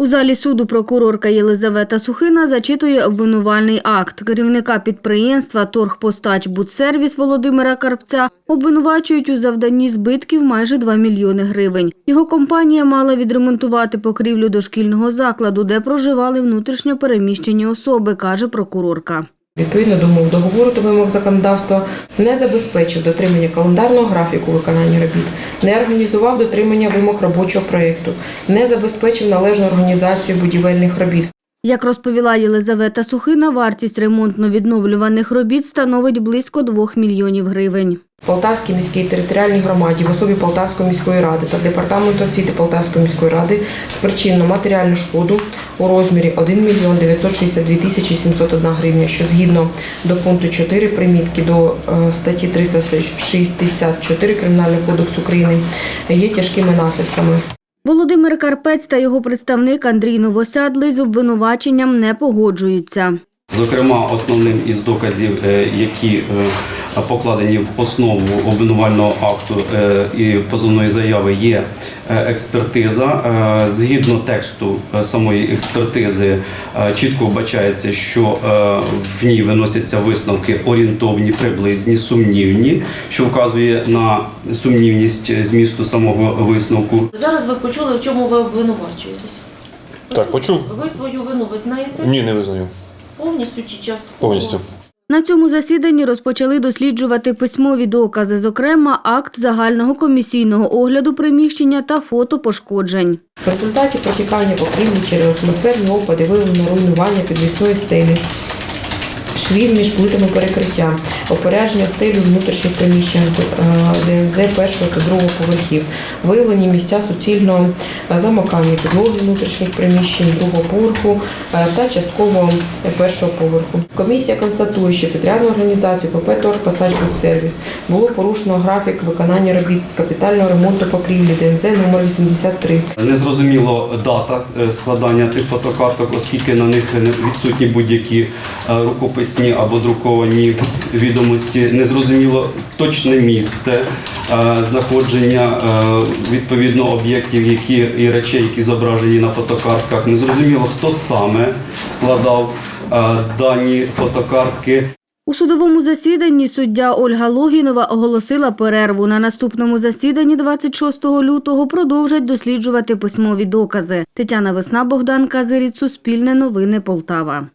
У залі суду прокурорка Єлизавета Сухина зачитує обвинувальний акт. Керівника підприємства «Торгпостач Будсервіс» Володимира Карпця обвинувачують у завданні збитків майже 2 мільйони гривень. Його компанія мала відремонтувати покрівлю дошкільного закладу, де проживали внутрішньо переміщені особи, каже прокурорка. Відповідно до умов договору та вимог законодавства не забезпечив дотримання календарного графіку виконання робіт, не організував дотримання вимог робочого проєкту, не забезпечив належну організацію будівельних робіт. Як розповіла Єлизавета Сухина, вартість ремонтно-відновлюваних робіт становить близько 2 мільйонів гривень. Полтавській міській територіальній громаді в особі Полтавської міської ради та департаменту освіти Полтавської міської ради спричинено матеріальну шкоду у розмірі 1 мільйон 962 тисячі 701 гривня, що згідно до пункту 4 примітки до е, статті 364 Кримінального кодексу України є тяжкими наслідками. Володимир Карпець та його представник Андрій Новосядлий з обвинуваченням не погоджуються. Зокрема, основним із доказів, е, які е, покладені в основу обвинувального акту е, і позовної заяви, є е, експертиза. Е, Згідно тексту самої експертизи, чітко вбачається, що в ній виносяться висновки орієнтовні, приблизні, сумнівні, що вказує на сумнівність змісту самого висновку. Зараз ви почули, в чому ви обвинувачуєтесь. Так, почув. Ви свою вину визнаєте Ні, не визнаю. повністю чи частково? Повністю. На цьому засіданні розпочали досліджувати письмові докази, зокрема акт загального комісійного огляду приміщення та фото пошкоджень. В результаті протікання покрівлі через атмосферні опади виявлено руйнування підвісної стелі, швів між плитами перекриття, опорядження стелі внутрішніх приміщень е, ДНЗ першого та другого поверхів, виявлені місця суцільного замокання підлоги внутрішніх приміщень другого поверху е, та частково першого поверху. Комісія констатує, що підрядну організацію ПП «Торгпостач Сервіс було порушено графік виконання робіт з капітального ремонту покрівлі ДНЗ номер 83 Незрозуміло дата е, складання цих фотокарток, оскільки на них відсутні будь-які рукописні або друковані відомості. Незрозуміло точне місце е, знаходження е, відповідно об'єктів, які і речей, які зображені на фотокартках. Незрозуміло, хто саме складав е, дані фотокартки. У судовому засіданні суддя Ольга Логінова оголосила перерву. На наступному засіданні 26 лютого продовжать досліджувати письмові докази. Тетяна Весна, Богдан Казиріт, Суспільне новини Полтава.